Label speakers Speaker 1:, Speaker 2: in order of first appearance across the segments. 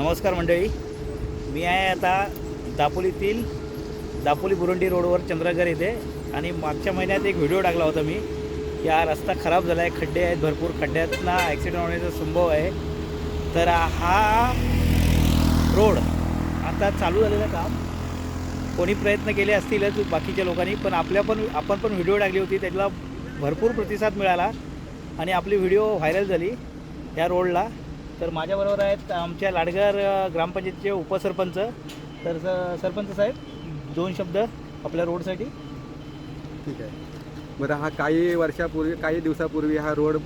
Speaker 1: नमस्कार मंडळी. मी आहे आता दापोलीतील दापोली बुरंडी रोडवर चंद्रगर येथे. आणि मागच्या महिन्यात एक व्हिडिओ टाकला होता मी की हा रस्ता खराब झाला आहे खड्डे आहेत भरपूर खड्ड्यातनं ॲक्सिडेंट होण्याचा संभव आहे. तर हा रोड आता चालू झालेलं काम. कोणी प्रयत्न केले असतीलच बाकीच्या लोकांनी पण आपल्या पण आपण पण व्हिडिओ टाकली होती त्याला भरपूर प्रतिसाद मिळाला. आणि आपली व्हिडिओ व्हायरल झाली या रोडला. तर माझ्याबरोबर आहेत आमच्या लाडगर ग्रामपंचायतीचे उपसरपंच. तर स- सरपंच साहेब दोन शब्द आपल्या रोडसाठी.
Speaker 2: ठीक आहे. बरं हा काही वर्षापूर्वी काही दिवसापूर्वी हा रोड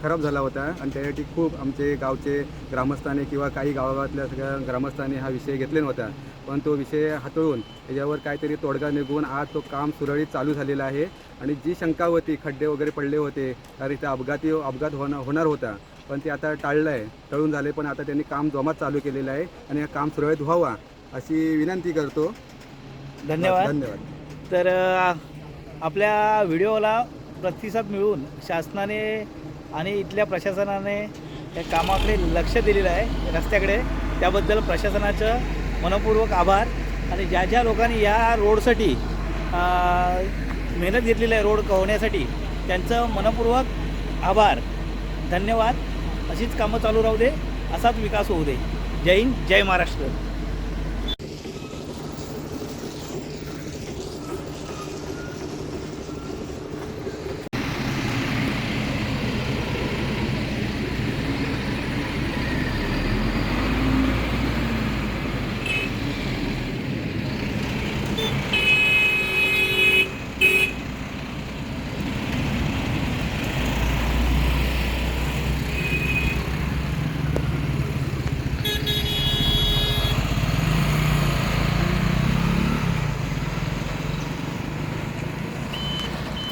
Speaker 2: खराब झाला होता. आणि त्यासाठी खूप आमचे गावचे ग्रामस्थांनी किंवा काही गावातल्या सगळ्या ग्रामस्थांनी हा विषय घेतले नव्हता. पण तो विषय हाताळून त्याच्यावर काहीतरी तोडगा निघून आज तो काम सुरळीत चालू झालेला आहे. आणि जी शंका होती खड्डे वगैरे पडले होते तर इथे अपघाती अपघात होणार होणार होता. पण ते आता टाळलं आहे टळून झाले पण आता त्यांनी काम जोमात चालू केलेलं आहे आणि हे काम सुरळीत व्हावा अशी विनंती करतो.
Speaker 1: धन्यवाद.
Speaker 2: धन्यवाद.
Speaker 1: तर आपल्या व्हिडिओला प्रतिसाद मिळून शासनाने आणि इथल्या प्रशासनाने या कामाकडे लक्ष दिलेलं आहे रस्त्याकडे. त्याबद्दल प्रशासनाचं मनपूर्वक आभार आणि ज्या ज्या लोकांनी या रोडसाठी मेहनत घेतलेली आहे रोड होण्यासाठी त्यांचं मनपूर्वक आभार. धन्यवाद. अशीच कामं चालू राहू दे. असाच विकास होऊ दे. जय हिंद जय महाराष्ट्र.